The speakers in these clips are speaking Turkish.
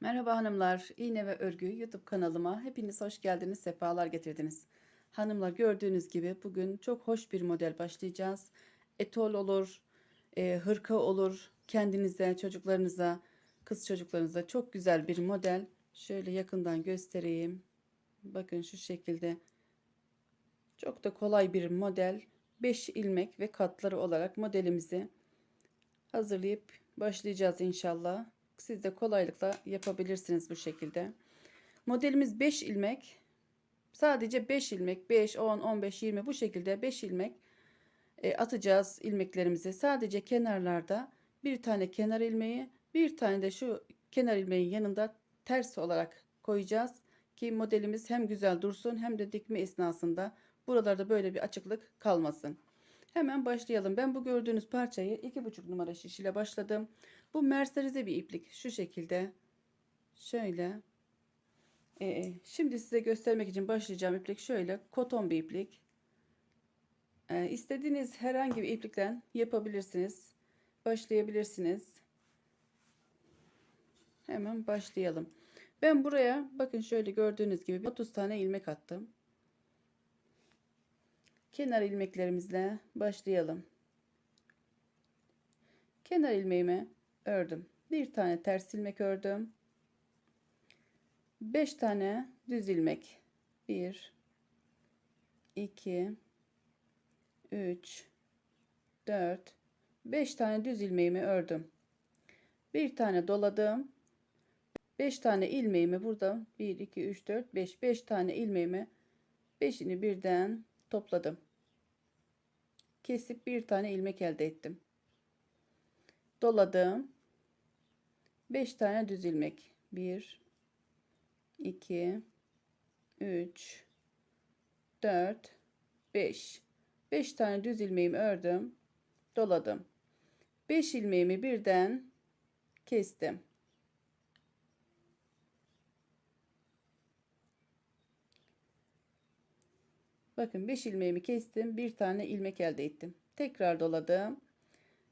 Merhaba hanımlar, İğne ve Örgü YouTube kanalıma hepiniz hoş geldiniz, sefalar getirdiniz. Hanımlar gördüğünüz gibi bugün çok hoş bir model başlayacağız. Etol olur, e, hırka olur, kendinize, çocuklarınıza, kız çocuklarınıza çok güzel bir model. Şöyle yakından göstereyim. Bakın şu şekilde. Çok da kolay bir model. 5 ilmek ve katları olarak modelimizi hazırlayıp başlayacağız inşallah. Siz de kolaylıkla yapabilirsiniz bu şekilde. Modelimiz 5 ilmek. Sadece 5 ilmek, 5, 10, 15, 20 bu şekilde 5 ilmek e, atacağız ilmeklerimizi. Sadece kenarlarda bir tane kenar ilmeği, bir tane de şu kenar ilmeğin yanında ters olarak koyacağız ki modelimiz hem güzel dursun hem de dikme esnasında buralarda böyle bir açıklık kalmasın. Hemen başlayalım. Ben bu gördüğünüz parçayı 2,5 numara şiş ile başladım. Bu merserize bir iplik. Şu şekilde. Şöyle. Ee, şimdi size göstermek için başlayacağım iplik şöyle. Koton bir iplik. Ee, istediğiniz herhangi bir iplikten yapabilirsiniz. Başlayabilirsiniz. Hemen başlayalım. Ben buraya bakın şöyle gördüğünüz gibi 30 tane ilmek attım. Kenar ilmeklerimizle başlayalım. Kenar ilmeğimi ördüm. Bir tane ters ilmek ördüm. 5 tane düz ilmek. 1 2 3 4 5 tane düz ilmeğimi ördüm. Bir tane doladım. 5 tane ilmeğimi burada 1 2 3 4 5 5 tane ilmeğimi 5'ini birden topladım. Kesip bir tane ilmek elde ettim. Doladım. 5 tane düz ilmek. 1 2 3 4 5 5 tane düz ilmeğimi ördüm. Doladım. 5 ilmeğimi birden kestim. Bakın 5 ilmeğimi kestim. Bir tane ilmek elde ettim. Tekrar doladım.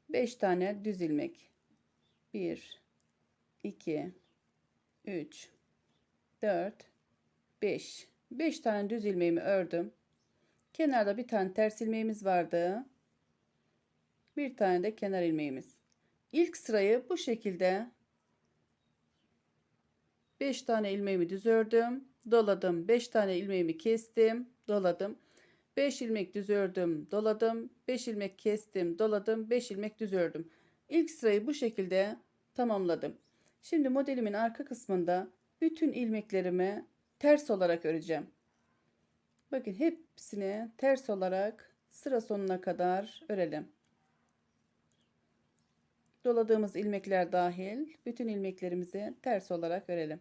5 tane düz ilmek. 1 2 3 4 5 5 tane düz ilmeğimi ördüm. Kenarda bir tane ters ilmeğimiz vardı. Bir tane de kenar ilmeğimiz. İlk sırayı bu şekilde 5 tane ilmeğimi düz ördüm. Doladım. 5 tane ilmeğimi kestim. Doladım. 5 ilmek düz ördüm. Doladım. 5 ilmek kestim. Doladım. 5 ilmek düz ördüm. İlk sırayı bu şekilde tamamladım. Şimdi modelimin arka kısmında bütün ilmeklerimi ters olarak öreceğim. Bakın hepsini ters olarak sıra sonuna kadar örelim. Doladığımız ilmekler dahil bütün ilmeklerimizi ters olarak örelim.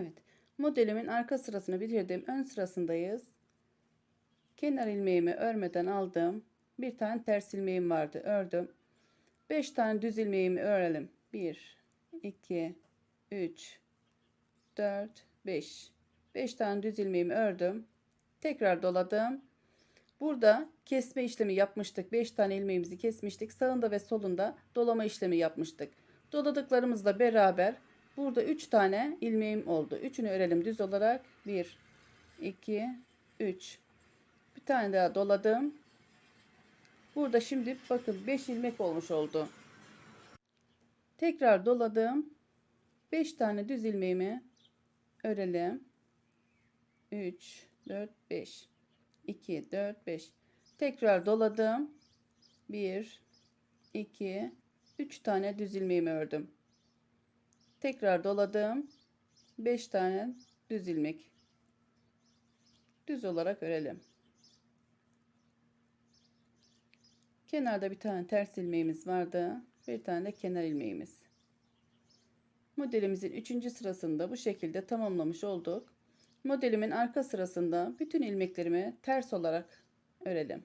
Evet. Modelimin arka sırasını bitirdim. Ön sırasındayız. Kenar ilmeğimi örmeden aldım. Bir tane ters ilmeğim vardı. Ördüm. 5 tane düz ilmeğimi örelim. 1 2 3 4 5 5 tane düz ilmeğimi ördüm. Tekrar doladım. Burada kesme işlemi yapmıştık. 5 tane ilmeğimizi kesmiştik. Sağında ve solunda dolama işlemi yapmıştık. Doladıklarımızla beraber Burada 3 tane ilmeğim oldu. Üçünü örelim düz olarak. 1, 2, 3. Bir tane daha doladım. Burada şimdi bakın 5 ilmek olmuş oldu. Tekrar doladım. 5 tane düz ilmeğimi örelim. 3, 4, 5. 2, 4, 5. Tekrar doladım. 1, 2, 3 tane düz ilmeğimi ördüm. Tekrar doladım. 5 tane düz ilmek. Düz olarak örelim. Kenarda bir tane ters ilmeğimiz vardı. Bir tane de kenar ilmeğimiz. Modelimizin 3. sırasında bu şekilde tamamlamış olduk. Modelimin arka sırasında bütün ilmeklerimi ters olarak örelim.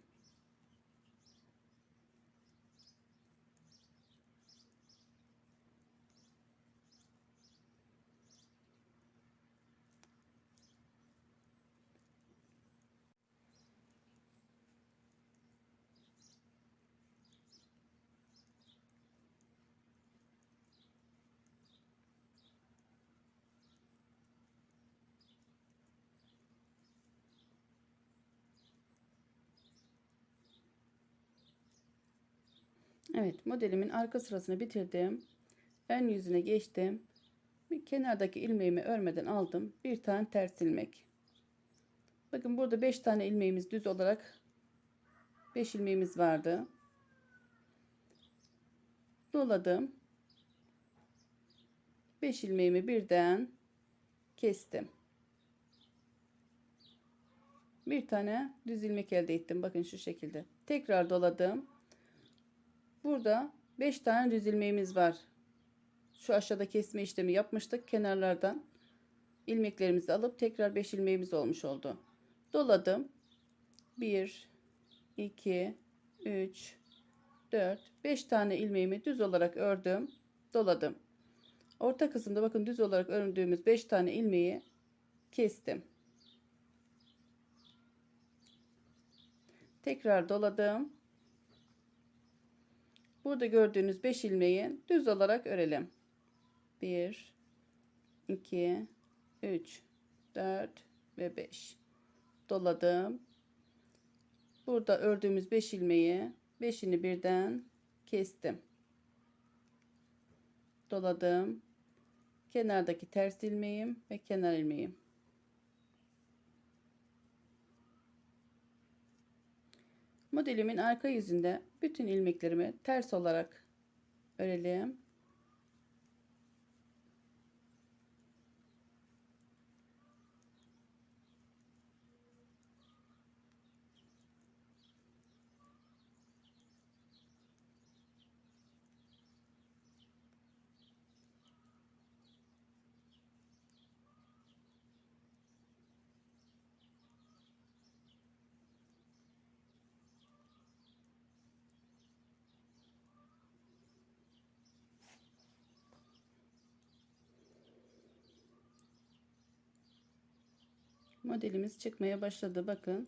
Evet modelimin arka sırasını bitirdim. Ön yüzüne geçtim. Bir kenardaki ilmeğimi örmeden aldım. Bir tane ters ilmek. Bakın burada 5 tane ilmeğimiz düz olarak 5 ilmeğimiz vardı. Doladım. 5 ilmeğimi birden kestim. Bir tane düz ilmek elde ettim. Bakın şu şekilde. Tekrar doladım. Burada 5 tane düz ilmeğimiz var. Şu aşağıda kesme işlemi yapmıştık. Kenarlardan ilmeklerimizi alıp tekrar 5 ilmeğimiz olmuş oldu. Doladım. 1 2 3 4 5 tane ilmeğimi düz olarak ördüm. Doladım. Orta kısımda bakın düz olarak ördüğümüz 5 tane ilmeği kestim. Tekrar doladım. Burada gördüğünüz 5 ilmeği düz olarak örelim. 1 2 3 4 ve 5 doladım. Burada ördüğümüz 5 ilmeği 5'ini birden kestim. Doladım. Kenardaki ters ilmeğim ve kenar ilmeğim. Modelimin arka yüzünde bütün ilmeklerimi ters olarak örelim. Modelimiz çıkmaya başladı. Bakın.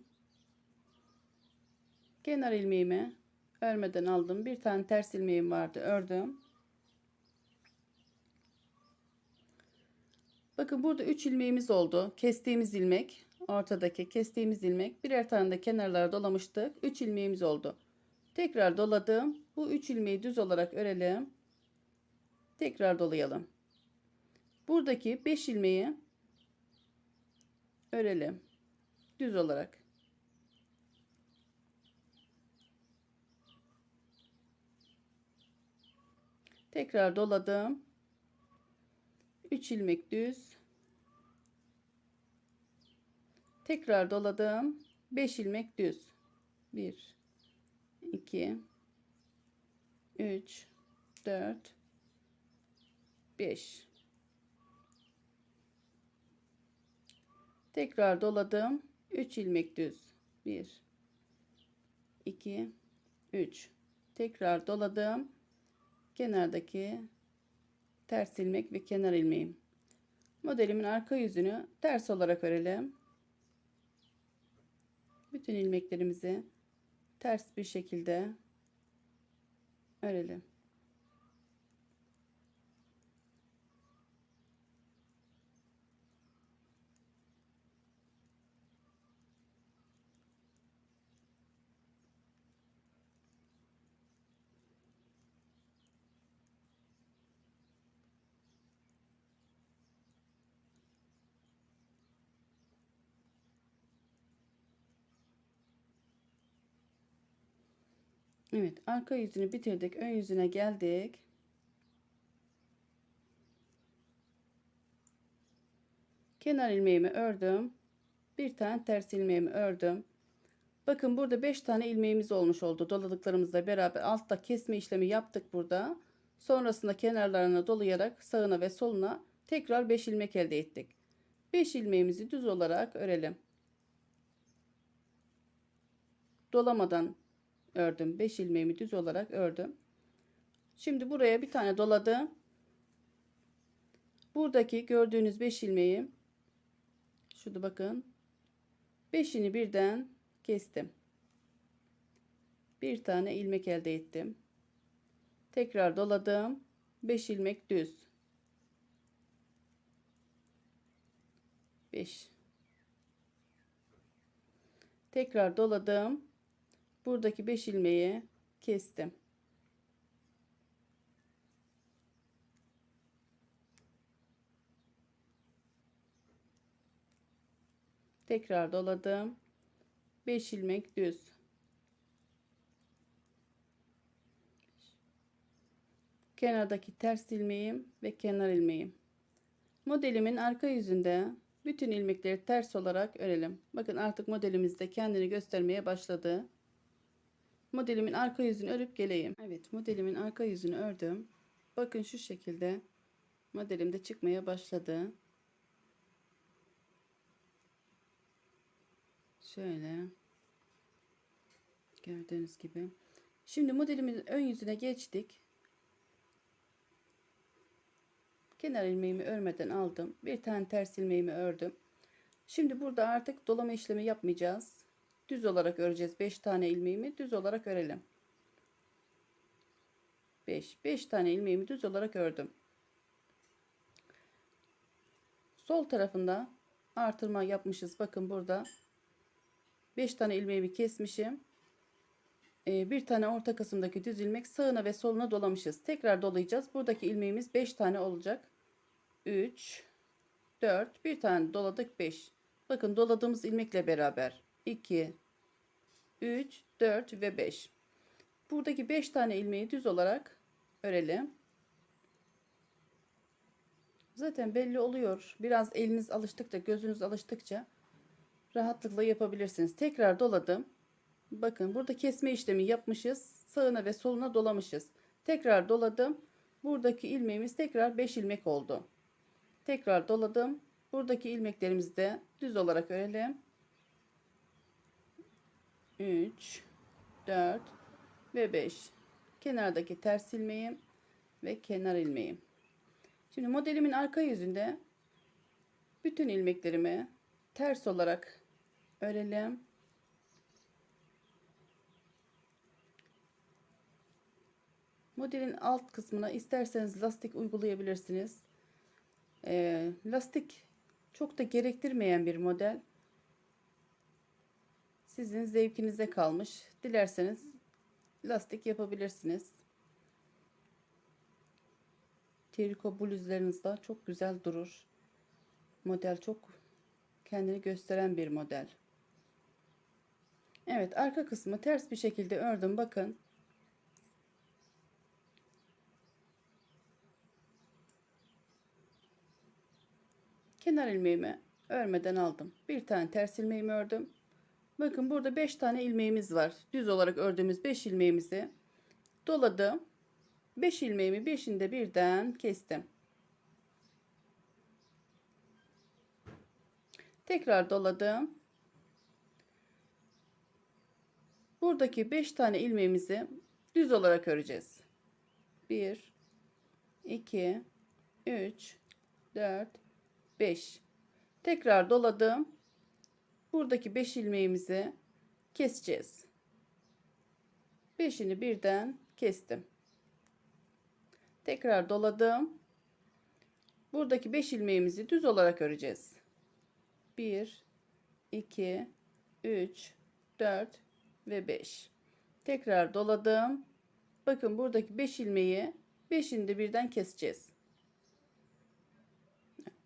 Kenar ilmeğimi örmeden aldım. Bir tane ters ilmeğim vardı. Ördüm. Bakın burada 3 ilmeğimiz oldu. Kestiğimiz ilmek. Ortadaki kestiğimiz ilmek. Birer tane de kenarlara dolamıştık. 3 ilmeğimiz oldu. Tekrar doladım. Bu 3 ilmeği düz olarak örelim. Tekrar dolayalım. Buradaki 5 ilmeği örelim. Düz olarak. Tekrar doladım. 3 ilmek düz. Tekrar doladım. 5 ilmek düz. 1 2 3 4 5 Tekrar doladım. 3 ilmek düz. 1 2 3 Tekrar doladım. Kenardaki ters ilmek ve kenar ilmeğim. Modelimin arka yüzünü ters olarak örelim. Bütün ilmeklerimizi ters bir şekilde örelim. Evet arka yüzünü bitirdik. Ön yüzüne geldik. Kenar ilmeğimi ördüm. Bir tane ters ilmeğimi ördüm. Bakın burada 5 tane ilmeğimiz olmuş oldu. Doladıklarımızla beraber altta kesme işlemi yaptık burada. Sonrasında kenarlarına dolayarak sağına ve soluna tekrar 5 ilmek elde ettik. 5 ilmeğimizi düz olarak örelim. Dolamadan ördüm. 5 ilmeğimi düz olarak ördüm. Şimdi buraya bir tane doladım. Buradaki gördüğünüz 5 ilmeği şurada bakın 5'ini birden kestim. Bir tane ilmek elde ettim. Tekrar doladım. 5 ilmek düz. 5 Tekrar doladım buradaki 5 ilmeği kestim. Tekrar doladım. 5 ilmek düz. Kenardaki ters ilmeğim ve kenar ilmeğim. Modelimin arka yüzünde bütün ilmekleri ters olarak örelim. Bakın artık modelimizde kendini göstermeye başladı. Modelimin arka yüzünü örüp geleyim. Evet modelimin arka yüzünü ördüm. Bakın şu şekilde modelim de çıkmaya başladı. Şöyle gördüğünüz gibi. Şimdi modelimizin ön yüzüne geçtik. Kenar ilmeğimi örmeden aldım. Bir tane ters ilmeğimi ördüm. Şimdi burada artık dolama işlemi yapmayacağız. Düz olarak öreceğiz. 5 tane ilmeğimi düz olarak örelim. 5. 5 tane ilmeğimi düz olarak ördüm. Sol tarafında artırma yapmışız. Bakın burada 5 tane ilmeğimi kesmişim. Ee, bir tane orta kısımdaki düz ilmek sağına ve soluna dolamışız. Tekrar dolayacağız. Buradaki ilmeğimiz 5 tane olacak. 3 4 bir tane doladık 5. Bakın doladığımız ilmekle beraber 2 3 4 ve 5. Buradaki 5 tane ilmeği düz olarak örelim. Zaten belli oluyor. Biraz eliniz alıştıkça, gözünüz alıştıkça rahatlıkla yapabilirsiniz. Tekrar doladım. Bakın burada kesme işlemi yapmışız. Sağına ve soluna dolamışız. Tekrar doladım. Buradaki ilmeğimiz tekrar 5 ilmek oldu. Tekrar doladım. Buradaki ilmeklerimizi de düz olarak örelim. 3 4 ve 5 kenardaki ters ilmeğim ve kenar ilmeğim. Şimdi modelimin arka yüzünde bütün ilmeklerimi ters olarak örelim. Modelin alt kısmına isterseniz lastik uygulayabilirsiniz. Ee, lastik çok da gerektirmeyen bir model. Sizin zevkinize kalmış. Dilerseniz lastik yapabilirsiniz. Triko bluzlarınızda çok güzel durur. Model çok kendini gösteren bir model. Evet arka kısmı ters bir şekilde ördüm. Bakın. Kenar ilmeğimi örmeden aldım. Bir tane ters ilmeğimi ördüm. Bakın burada 5 tane ilmeğimiz var. Düz olarak ördüğümüz 5 ilmeğimizi doladım. 5 ilmeğimi 5'ini de birden kestim. Tekrar doladım. Buradaki 5 tane ilmeğimizi düz olarak öreceğiz. 1 2 3 4 5 Tekrar doladım. Buradaki 5 ilmeğimizi keseceğiz. 5'ini birden kestim. Tekrar doladım. Buradaki 5 ilmeğimizi düz olarak öreceğiz. 1 2 3 4 ve 5. Tekrar doladım. Bakın buradaki 5 ilmeği 5'ini de birden keseceğiz.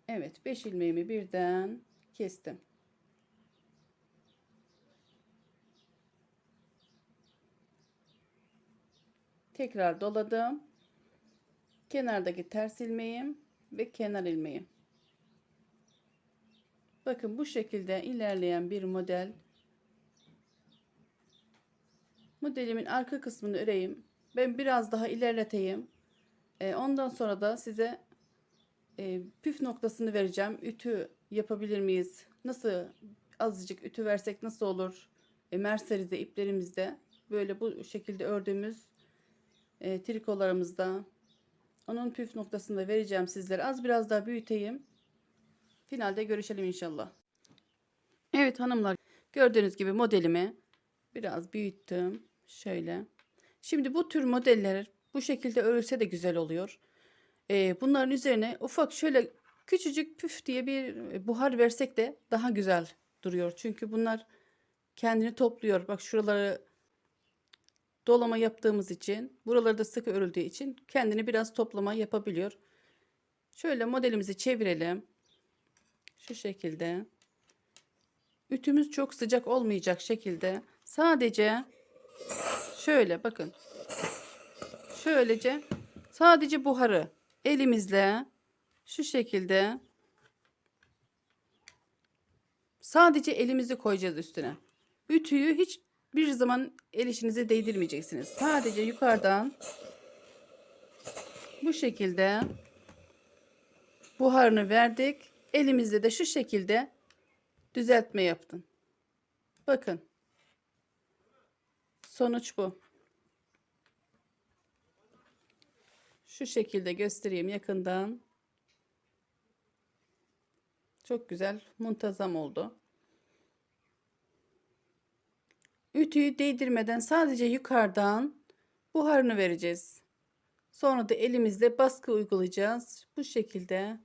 Evet 5 ilmeğimi birden kestim. Tekrar doladım. Kenardaki ters ilmeğim ve kenar ilmeğim. Bakın bu şekilde ilerleyen bir model. Modelimin arka kısmını öreyim. Ben biraz daha ilerleteyim. E, ondan sonra da size e, püf noktasını vereceğim. Ütü yapabilir miyiz? Nasıl azıcık ütü versek nasıl olur? E, Merceriz'de iplerimizde böyle bu şekilde ördüğümüz e, trikolarımızda onun püf noktasını da vereceğim sizlere. Az biraz daha büyüteyim. Finalde görüşelim inşallah. Evet hanımlar gördüğünüz gibi modelimi biraz büyüttüm. Şöyle. Şimdi bu tür modeller bu şekilde örülse de güzel oluyor. Ee, bunların üzerine ufak şöyle küçücük püf diye bir buhar versek de daha güzel duruyor. Çünkü bunlar kendini topluyor. Bak şuraları dolama yaptığımız için buraları da sıkı örüldüğü için kendini biraz toplama yapabiliyor. Şöyle modelimizi çevirelim. Şu şekilde. Ütümüz çok sıcak olmayacak şekilde sadece şöyle bakın. Şöylece sadece buharı elimizle şu şekilde sadece elimizi koyacağız üstüne. Ütüyü hiç bir zaman el işinize değdirmeyeceksiniz. Sadece yukarıdan bu şekilde buharını verdik. Elimizde de şu şekilde düzeltme yaptım. Bakın. Sonuç bu. Şu şekilde göstereyim yakından. Çok güzel, muntazam oldu. Ütüyü değdirmeden sadece yukarıdan buharını vereceğiz. Sonra da elimizle baskı uygulayacağız. Bu şekilde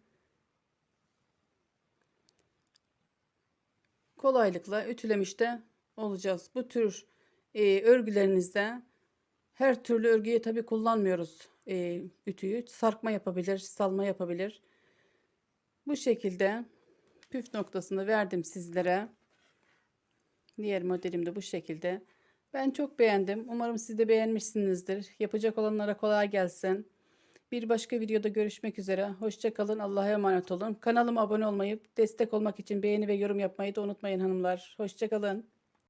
kolaylıkla ütülemiş de olacağız. Bu tür e, örgülerinizde her türlü örgüye tabi kullanmıyoruz e, ütüyü. Sarkma yapabilir, salma yapabilir. Bu şekilde püf noktasını verdim sizlere. Diğer modelim de bu şekilde. Ben çok beğendim. Umarım siz de beğenmişsinizdir. Yapacak olanlara kolay gelsin. Bir başka videoda görüşmek üzere. Hoşçakalın. Allah'a emanet olun. Kanalıma abone olmayı, destek olmak için beğeni ve yorum yapmayı da unutmayın hanımlar. Hoşçakalın.